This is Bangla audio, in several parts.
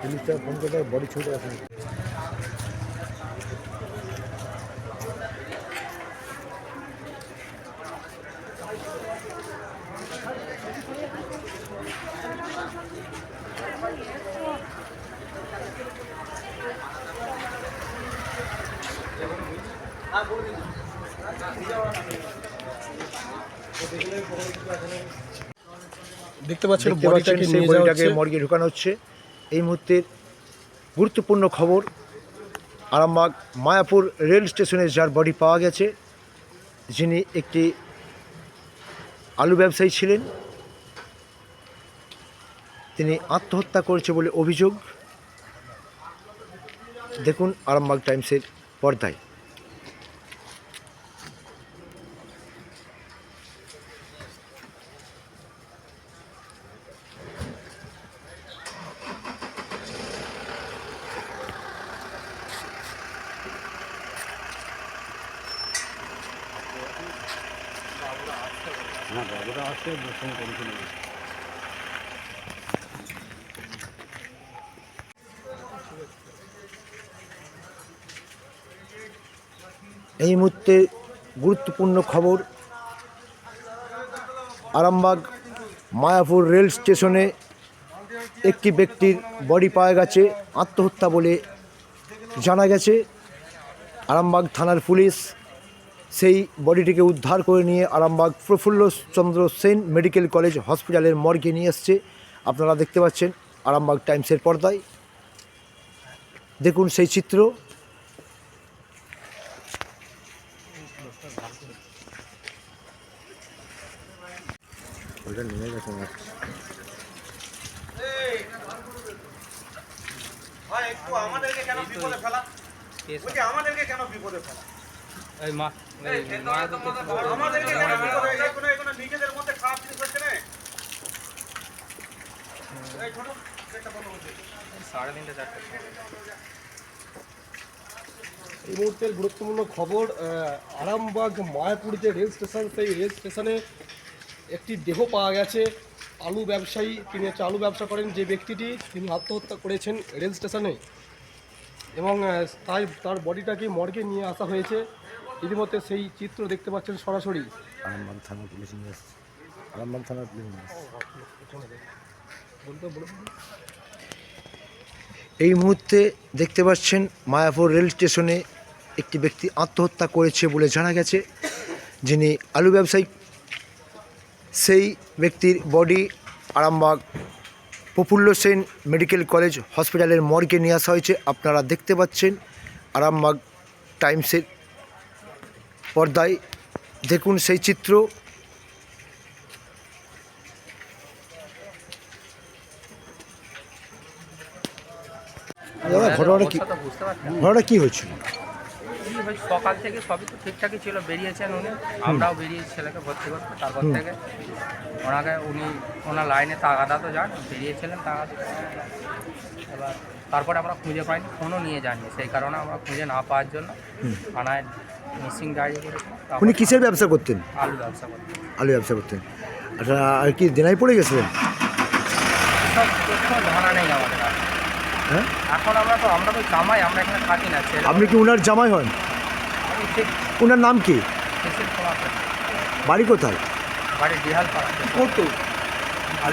পুলিশটা ফোন করে বডি ছুটে আসে দেখতে পাচ্ছেন বডিটাকে সেই বডিটাকে মর্গে ঢোকানো হচ্ছে। এই মুহূর্তে গুরুত্বপূর্ণ খবর আরামবাগ মায়াপুর রেল স্টেশনে যার বডি পাওয়া গেছে যিনি একটি আলু ব্যবসায়ী ছিলেন তিনি আত্মহত্যা করেছে বলে অভিযোগ। দেখুন আরামবাগ টাইমসের পর্দায়। এই মুহূর্তে গুরুত্বপূর্ণ খবর, আরামবাগ মায়াপুর রেল স্টেশনে একটি ব্যক্তির বডি পাওয়া গেছে, আত্মহত্যা বলে জানা গেছে। আরামবাগ থানার পুলিশ সেই বডিটিকে উদ্ধার করে নিয়ে আরামবাগ প্রফুল্ল চন্দ্র সেন মেডিকেল কলেজ হসপিটালের মর্গে নিয়ে এসছে। আপনারা দেখতে পাচ্ছেন আরামবাগ টাইমসের পর্দায়। দেখুন সেই চিত্র। আমাদেরকে কেন বিপদে ফেলা আমাদেরকে কেন বিপদে ফেলা এই মা। এই মুহূর্তের গুরুত্বপূর্ণ খবর আরামবাগ মায়াপুর যে রেল স্টেশন, সেই রেল স্টেশনে একটি দেহ পাওয়া গেছে। আলু ব্যবসায়ী, তিনি হচ্ছে আলু ব্যবসা করেন, যে ব্যক্তিটি তিনি আত্মহত্যা করেছেন রেল স্টেশনে। এবং তাই তার বডিটাকে মর্গে নিয়ে আসা হয়েছে। ইতিমধ্যে সেই চিত্র দেখতে পাচ্ছেন সরাসরি। আরামবাগ থানা পুলিশ নিয়ে এসছে আরামবাগ থানার পুলিশ নিয়ে এই মুহূর্তে দেখতে পাচ্ছেন মায়াপুর রেল স্টেশনে একটি ব্যক্তি আত্মহত্যা করেছে বলে জানা গেছে যিনি আলু ব্যবসায়ী। সেই ব্যক্তির body Arambagh Prafulla Sen medical college হসপিটালের মর্গে নিয়ে আসা হয়েছে। আপনারা দেখতে পাচ্ছেন আরামবাগ টাইমসের পর্দায় দেখুন সেই চিত্র। ঘটনাটা কি ঘটনাটা কী হয়েছিল? কি হয়েছে সকাল থেকে সবই তো ঠিকঠাকই ছিল বেরিয়েছেন উনি। আমরাও বেরিয়েছি ছেলেকে ভর্তি করতে তারপর থেকে। ওনাকে উনি ওনার লাইনে তাগাদা তো যান বেরিয়েছিলেন তাগাদা। এবার তারপরে আমরা খুঁজে পাইনি ফোনও নিয়ে যাননি সেই কারণে আমরা খুঁজে না পাওয়ার জন্য থানায় মিসিং ডায়েরি করেছিলাম উনি কিসের ব্যবসা করতেন? আলু ব্যবসা করতেন। আলু ব্যবসা করতেন। আচ্ছা আর কি দেনাই পড়ে গেছিলেন? সব জানা নেই আমাদের। হ্যাঁ? এখন আমরা তো আমরা তো জামাই আমরা এখানে থাকি না ছেলে। আপনি কি ওনার জামাই হন? আমি ঠিক ওনার নাম কি? বাড়ি কোথায়? বাড়ি বিহাল পাড়া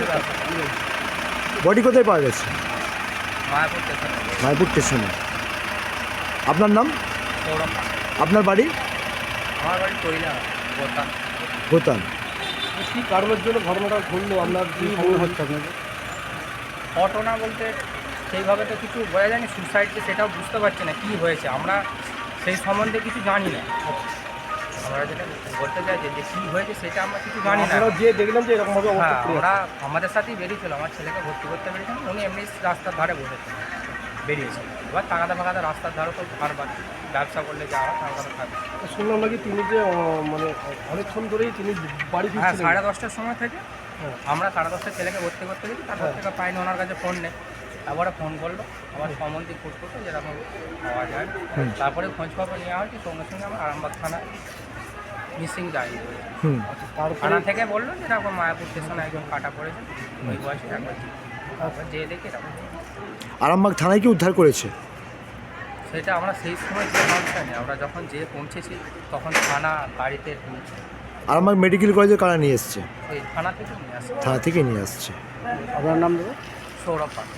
ব্যবসা করি। বডি কোথায় পাওয়া গেছে? মায়াপুর স্টেশনে। মায়াপুর স্টেশনে। আপনার নাম? সৌরভ আপনার বাড়ি? আমার বাড়ি কইলা বোতাম ভোতান কী কারণের জন্য ঘটনাটা ঘটলো? আপনার কি মনে হচ্ছে আপনাদের? ঘটনা বলতে সেইভাবে তো কিছু বোঝা যায়নি সুসাইড সেটাও বুঝতে পারছি না কী হয়েছে? আমরা সেই সম্বন্ধে কিছু জানি না। আমরা যেটা বলতে চাইছি যে কী হয়েছে সেটা আমরা কিছু জানি না। যে দেখলাম যে এরকমভাবে হ্যাঁ আমরা আমাদের সাথেই বেরিয়েছিল আমার ছেলেকে ভর্তি করতে বেরিয়েছিলাম উনি এমনি রাস্তার ধারে বসেছিলেন বেরিয়েছিল। এবার তাকাতে ফাঁকাতে রাস্তার ধারে তো ঘর বাড়ি ব্যবসা করলে যাওয়া তাকাতে থাকে শুনলাম নাকি তিনি যে মানে অনেকক্ষণ ধরেই তিনি বাড়ি হ্যাঁ সাড়ে দশটার সময় থেকে হ্যাঁ। আমরা সাড়ে দশটায় ছেলেকে ভর্তি করতে গেছি তারপর হ্যাঁ। থেকে পাইনি ওনার কাছে ফোন নেই। তারপরে ফোন করল আমার সম্বন্ধে খোঁজ করতো যেরকম পাওয়া যায়। তারপরে খোঁজ খবর নেওয়া হয়েছে সঙ্গে সঙ্গে আমার আরামবাগ থানা মিসিং যায় হুম। থানা থেকে বলল যে এরকম মায়াপুর স্টেশনে একজন কাটা পড়েছে ওই বয়সে একবার আমরা যেয়ে দেখি এরকম আরামবাগ থানায় কি উদ্ধার করেছে? সেটা আমরা সেই সময় যে জানি আমরা যখন যেয়ে পৌঁছেছি তখন থানা গাড়িতে ঢুকছে। আরামবাগ মেডিকেল কলেজে কারা নিয়ে এসছে? থানা থেকে নিয়ে আসে থানা থেকে নিয়ে আসছে। আপনার নাম দেবো সৌরভ পাত্র